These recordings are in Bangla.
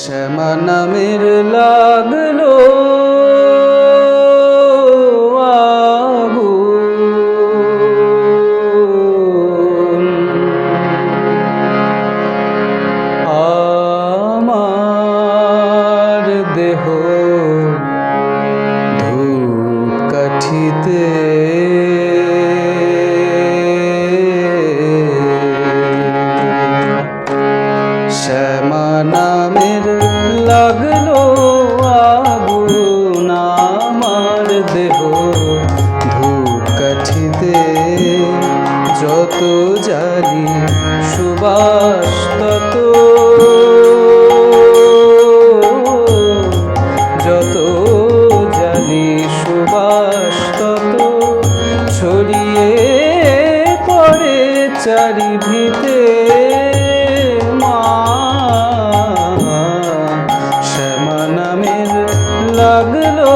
শ্যামা নামের লাগল। ধূপকাঠিতে যত জানি সুবাস তত যত জানি সুবাস তত ছড়িয়ে পড়ে চারিভিতে লাগল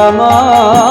আমার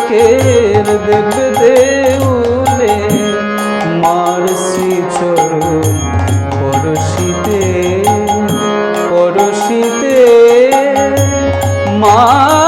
বুকের দেব দেউলে মার শ্রী চরণ পরশিতে পরশিতে মা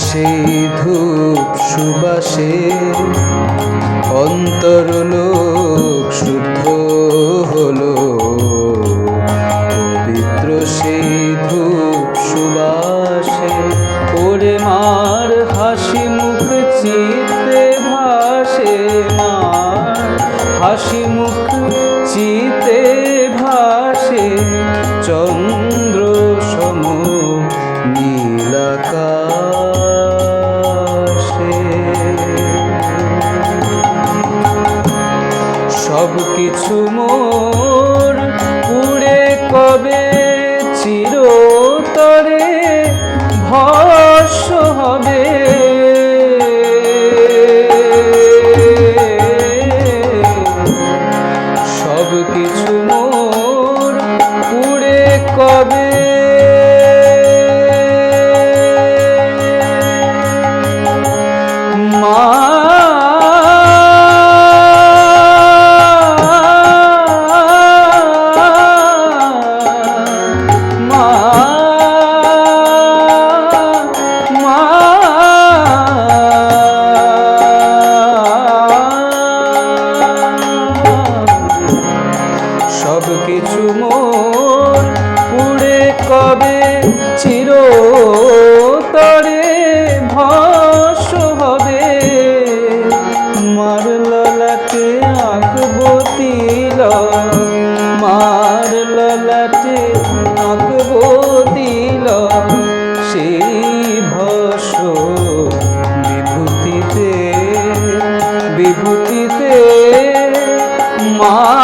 সেই ধূপ সুবাসে সব কিছু মোর। উড়ে কবে চিরতরে ভস্য হবে? কবে চির তরে ভাস হবে। মার ললাটে আঁকবো তিল মার ললাটে আঁকবো তিল সেই ভাস বিভূতিতে বিভূতিতে মা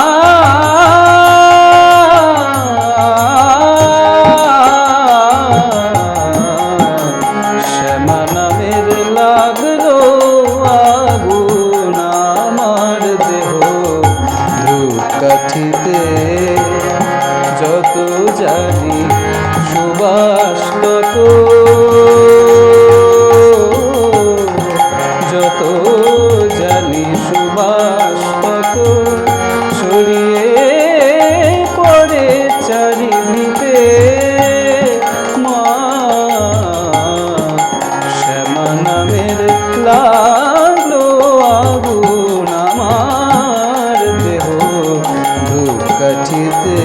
হইতে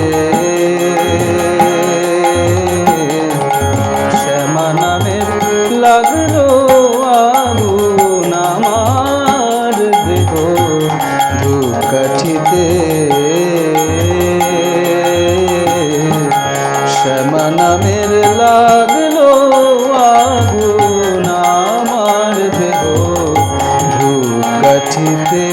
শ্যামা নামের লাগল আগুন আমার দেহ দুকাঠিতে। শ্যামা নামের লাগল আগুন আমার দেহ দুকাঠিতে।